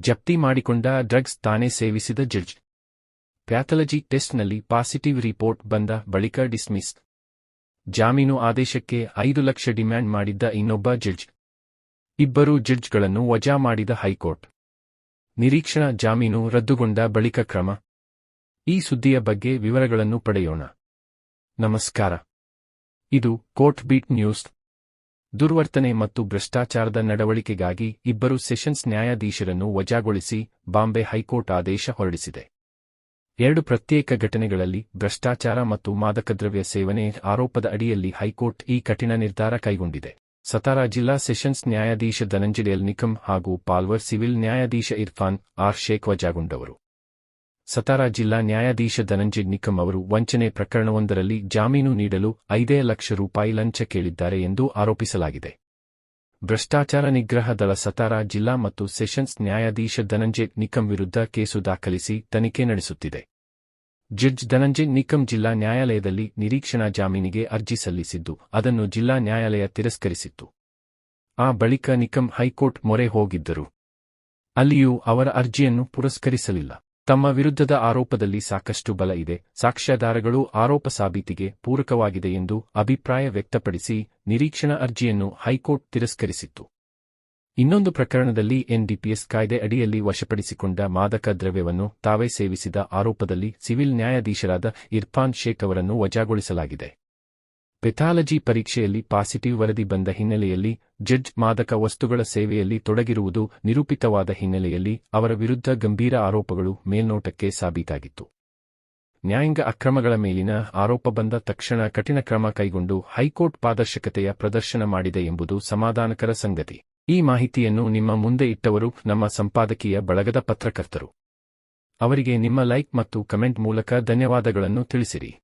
ಜಪ್ತಿ ಮಾಡಿಕೊಂಡ ಡ್ರಗ್ಸ್ ತಾನೇ ಸೇವಿಸಿದ ಜಡ್ಜ್. ಪ್ಯಾಥಲಜಿ ಟೆಸ್ಟ್ನಲ್ಲಿ ಪಾಸಿಟಿವ್ ರಿಪೋರ್ಟ್ ಬಂದ ಬಳಿಕ ಡಿಸ್ಮಿಸ್ ಜಾಮೀನು ಆದೇಶಕ್ಕೆ ಐದು ಲಕ್ಷ ಡಿಮ್ಯಾಂಡ್ ಮಾಡಿದ್ದ ಇನ್ನೊಬ್ಬ ಜಡ್ಜ್. ಇಬ್ಬರು ಜಡ್ಜ್ಗಳನ್ನು ವಜಾ ಮಾಡಿದ ಹೈಕೋರ್ಟ್. ನಿರೀಕ್ಷಣಾ ಜಾಮೀನು ರದ್ದುಗೊಂಡ ಬಳಿಕ ಕ್ರಮ. ಈ ಸುದ್ದಿಯ ಬಗ್ಗೆ ವಿವರಗಳನ್ನು ಪಡೆಯೋಣ. ನಮಸ್ಕಾರ. ಇದು ಕೋರ್ಟ್ ಬೀಟ್ ನ್ಯೂಸ್. ದುರ್ವರ್ತನೆ ಮತ್ತು ಭ್ರಷ್ಟಾಚಾರದ ನಡವಳಿಕೆಗಾಗಿ ಇಬ್ಬರು ಸೆಷನ್ಸ್ ನ್ಯಾಯಾಧೀಶರನ್ನು ವಜಾಗೊಳಿಸಿ ಬಾಂಬೆ ಹೈಕೋರ್ಟ್ ಆದೇಶ ಹೊರಡಿಸಿದೆ. ಎರಡು ಪ್ರತ್ಯೇಕ ಘಟನೆಗಳಲ್ಲಿ ಭ್ರಷ್ಟಾಚಾರ ಮತ್ತು ಮಾದಕದ್ರವ್ಯ ಸೇವನೆ ಆರೋಪದ ಅಡಿಯಲ್ಲಿ ಹೈಕೋರ್ಟ್ ಈ ಕಠಿಣ ನಿರ್ಧಾರ ಕೈಗೊಂಡಿದೆ. ಸತಾರಾ ಜಿಲ್ಲಾ ಸೆಷನ್ಸ್ ನ್ಯಾಯಾಧೀಶ ಧನಂಜಯ ನಿಖಮ್ ನಿಕಮ್ ಹಾಗೂ ಪಾಲ್ವರ್ ಸಿವಿಲ್ ನ್ಯಾಯಾಧೀಶ ಇರ್ಫಾನ್ ಆರ್ ಶೇಖ್ ವಜಾಗೊಂಡವರು. ಸತಾರಾ ಜಿಲ್ಲಾ ನ್ಯಾಯಾಧೀಶ ಧನಂಜಯ್ ನಿಕಮ್ ಅವರು ವಂಚನೆ ಪ್ರಕರಣವೊಂದರಲ್ಲಿ ಜಾಮೀನು ನೀಡಲು ಐದೇ ಲಕ್ಷ ರೂಪಾಯಿ ಲಂಚ ಕೇಳಿದ್ದಾರೆ ಎಂದು ಆರೋಪಿಸಲಾಗಿದೆ. ಭ್ರಷ್ಟಾಚಾರ ನಿಗ್ರಹ ದಳ ಸತಾರಾ ಜಿಲ್ಲಾ ಮತ್ತು ಸೆಷನ್ಸ್ ನ್ಯಾಯಾಧೀಶ ಧನಂಜಯ್ ನಿಕಮ್ ವಿರುದ್ಧ ಕೇಸು ದಾಖಲಿಸಿ ತನಿಖೆ ನಡೆಸುತ್ತಿದೆ. ಜಡ್ಜ್ ಧನಂಜಯ್ ನಿಕಮ್ ಜಿಲ್ಲಾ ನ್ಯಾಯಾಲಯದಲ್ಲಿ ನಿರೀಕ್ಷಣಾ ಜಾಮೀನಿಗೆ ಅರ್ಜಿ ಸಲ್ಲಿಸಿದ್ದು, ಅದನ್ನು ಜಿಲ್ಲಾ ನ್ಯಾಯಾಲಯ ತಿರಸ್ಕರಿಸಿತ್ತು. ಆ ಬಳಿಕ ನಿಕಮ್ ಹೈಕೋರ್ಟ್ ಮೊರೆ ಹೋಗಿದ್ದರು. ಅಲ್ಲಿಯೂ ಅವರ ಅರ್ಜಿಯನ್ನು ಪುರಸ್ಕರಿಸಲಿಲ್ಲ. ತಮ್ಮ ವಿರುದ್ಧದ ಆರೋಪದಲ್ಲಿ ಸಾಕಷ್ಟು ಬಲ ಇದೆ. ಸಾಕ್ಷ್ಯಾಧಾರಗಳು ಆರೋಪ ಸಾಬೀತಿಗೆ ಪೂರಕವಾಗಿದೆ ಎಂದು ಅಭಿಪ್ರಾಯ ವ್ಯಕ್ತಪಡಿಸಿ ನಿರೀಕ್ಷಣಾ ಅರ್ಜಿಯನ್ನು ಹೈಕೋರ್ಟ್ ತಿರಸ್ಕರಿಸಿತ್ತು. ಇನ್ನೊಂದು ಪ್ರಕರಣದಲ್ಲಿ ಎನ್ಡಿಪಿಎಸ್ ಕಾಯ್ದೆ ಅಡಿಯಲ್ಲಿ ವಶಪಡಿಸಿಕೊಂಡ ಮಾದಕ ದ್ರವ್ಯವನ್ನು ತಾವೇ ಸೇವಿಸಿದ ಆರೋಪದಲ್ಲಿ ಸಿವಿಲ್ ನ್ಯಾಯಾಧೀಶರಾದ ಇರ್ಫಾನ್ ಶೇಖ್ ಅವರನ್ನು ವಜಾಗೊಳಿಸಲಾಗಿದೆ. ಪೆಥಾಲಜಿ ಪರೀಕ್ಷೆಯಲ್ಲಿ ಪಾಸಿಟಿವ್ ವರದಿ ಬಂದ ಹಿನ್ನೆಲೆಯಲ್ಲಿ, ಜಡ್ಜ್ ಮಾದಕ ವಸ್ತುಗಳ ಸೇವೆಯಲ್ಲಿ ತೊಡಗಿರುವುದು ನಿರೂಪಿತವಾದ ಹಿನ್ನೆಲೆಯಲ್ಲಿ ಅವರ ವಿರುದ್ಧ ಗಂಭೀರ ಆರೋಪಗಳು ಮೇಲ್ನೋಟಕ್ಕೆ ಸಾಬೀತಾಗಿತ್ತು. ನ್ಯಾಯಾಂಗ ಅಕ್ರಮಗಳ ಮೇಲಿನ ಆರೋಪ ಬಂದ ತಕ್ಷಣ ಕಠಿಣ ಕ್ರಮ ಕೈಗೊಂಡು ಹೈಕೋರ್ಟ್ ಪಾದರ್ಶಕತೆಯ ಪ್ರದರ್ಶನ ಮಾಡಿದೆ ಎಂಬುದು ಸಮಾಧಾನಕರ ಸಂಗತಿ. ಈ ಮಾಹಿತಿಯನ್ನು ನಿಮ್ಮ ಮುಂದೆ ಇಟ್ಟವರು ನಮ್ಮ ಸಂಪಾದಕೀಯ ಬಳಗದ ಪತ್ರಕರ್ತರು. ಅವರಿಗೆ ನಿಮ್ಮ ಲೈಕ್ ಮತ್ತು ಕಮೆಂಟ್ ಮೂಲಕ ಧನ್ಯವಾದಗಳನ್ನು ತಿಳಿಸಿರಿ.